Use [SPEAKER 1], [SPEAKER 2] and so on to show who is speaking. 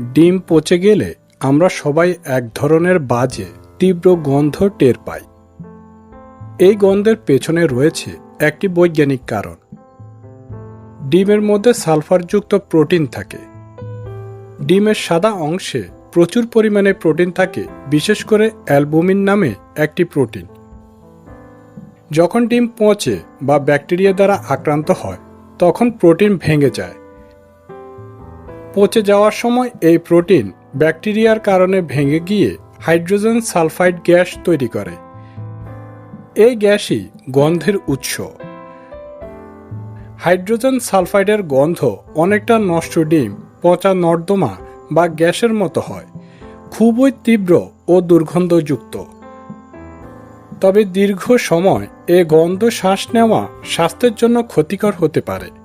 [SPEAKER 1] ডিম পচে গেলে আমরা সবাই এক ধরনের বাজে, তীব্র গন্ধ টের পাই। এই গন্ধের পেছনে রয়েছে একটি বৈজ্ঞানিক কারণ। ডিমের মধ্যে সালফারযুক্ত প্রোটিন থাকে। ডিমের সাদা অংশে প্রচুর পরিমাণে প্রোটিন থাকে, বিশেষ করে অ্যালবুমিন নামে একটি প্রোটিন। যখন ডিম পচে বা ব্যাকটেরিয়া দ্বারা আক্রান্ত হয়, তখন প্রোটিন ভেঙে যায়। পচে যাওয়ার সময় এই প্রোটিন ব্যাকটেরিয়ার কারণে ভেঙে গিয়ে হাইড্রোজেন সালফাইড গ্যাস তৈরি করে। এই গ্যাসই গন্ধের উৎস। হাইড্রোজেন সালফাইডের গন্ধ অনেকটা নষ্ট ডিম, পচা নর্দমা বা গ্যাসের মতো হয়। খুবই তীব্র ও দুর্গন্ধযুক্ত। তবে দীর্ঘ সময় এ গন্ধ শ্বাস নেওয়া স্বাস্থ্যের জন্য ক্ষতিকর হতে পারে।